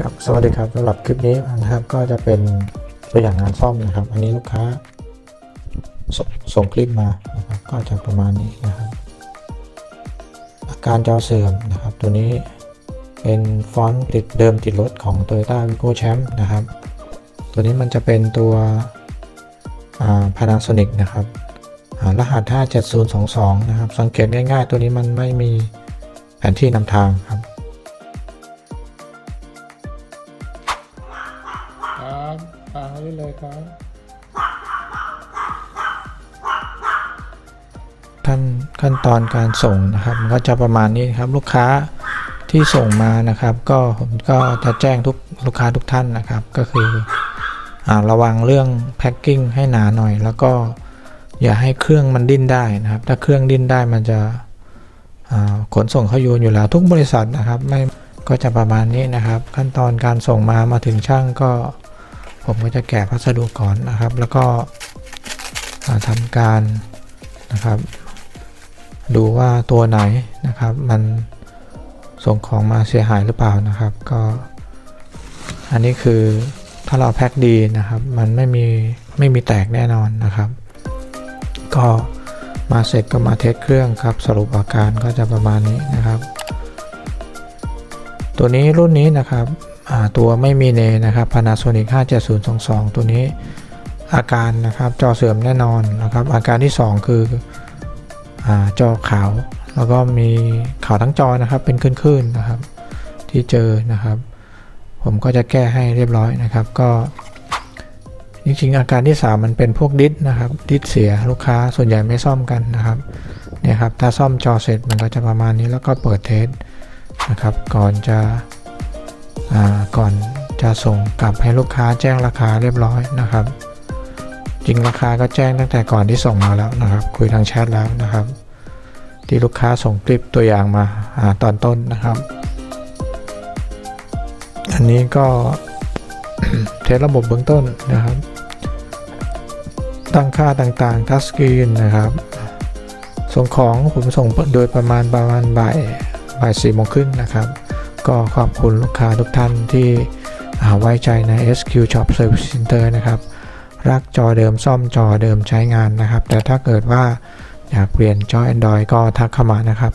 ครับสวัสดีครับสำหรับคลิปนี้นะครับก็จะเป็นตัวอย่างงานซ่อมนะครับ อันนี้ลูกค้าสส่งคลิปมานะครับก็จะประมาณนี้นะครับ อาการจอเสื่อมนะครับ ตัวนี้เป็นฟอนต์ติดเดิมติดรถของ Toyota Vigo Champ นะครับ ตัวนี้มันจะเป็นตัวอ่า Panasonic นะครับอ่ารหัส 57022 นะครับ สังเกตง่ายๆ ตัวนี้มันไม่มีแผนที่นำทางครับ ครับฟังได้เลยครับ ขั้นขั้นตอนการส่งนะครับมันก็จะประมาณนี้ครับลูกค้าที่ส่งมานะครับ ก็ผมก็จะแจ้งทุกลูกค้าทุกท่านนะครับ ก็คืออระวังเรื่องแพ็คกิ้งให้หนาหน่อย แล้วก็อย่าให้เครื่องมันดิ้นได้นะครับ ถ้าเครื่องดิ้นได้มันจะขนส่งเขาโยนอยู่แล้วทุกบริษัทนะครับไม่ก็จะประมาณนี้นะครับ ขั้นตอนการส่งมามาถึงช่างก็ ผมก็จะแกะพัสดุก่อนนะครับ แล้วก็อ่าทำการนะครับ ดูว่าตัวไหนนะครับ มันส่งของมาเสียหายหรือเปล่านะครับ ก็ อันนี้คือถ้าเราแพ็คดีนะครับ มันไม่มีไม่มีแตกแน่นอนนะครับ ก็มาเสร็จก็มาเทสเครื่องครับ สรุปอาการก็จะประมาณนี้นะครับ ตัวนี้รุ่นนี้นะครับตัวไม่มีเนนะครับ Panasonic 57022 ตัวนี้อาการนะครับจอเสื่อมแน่นอนนะครับ อาการที่ 2 คืออจอขาว แล้วก็มีขาวทั้งจอนะครับเป็นคลื่นๆนะครับ ที่เจอนะครับ ผมก็จะแก้ให้เรียบร้อยนะครับ ก็จริงๆอาการที่ 3 มันเป็นพวกดิสนะครับ ดิสเสียลูกค้าส่วนใหญ่ไม่ซ่อมกันนะครับเนี่ยครับถ้าซ่อมจอเสร็จมันก็จะประมาณนี้แล้วก็เปิดเทส นะครับ ก่อนจะก่อนจะส่งกลับให้ลูกค้าแจ้งราคาเรียบร้อยนะครับ จริงราคาก็แจ้งตั้งแต่ก่อนที่ส่งมาแล้วนะครับ คุยทางแชทแล้วนะครับ ที่ลูกค้าส่งคลิปตัวอย่างมาอาตอนต้นนะครับ อันนี้ก็เทสระบบเบื้องต้นนะครับ ตั้งค่าต่างๆทัชสกรีนนะครับ ส่งของผมส่งโดยประมาณประมาณบ่าย บ่ายสี่โมงครึ่งนะครับ ก็ขอบคุณลูกค้าทุกท่านที่ไว้ใจใน SQ Shop Service Center นะครับ รักจอเดิมซ่อมจอเดิมใช้งานนะครับ แต่ถ้าเกิดว่าอยากเปลี่ยนจอ Android ก็ทักเข้ามานะครับ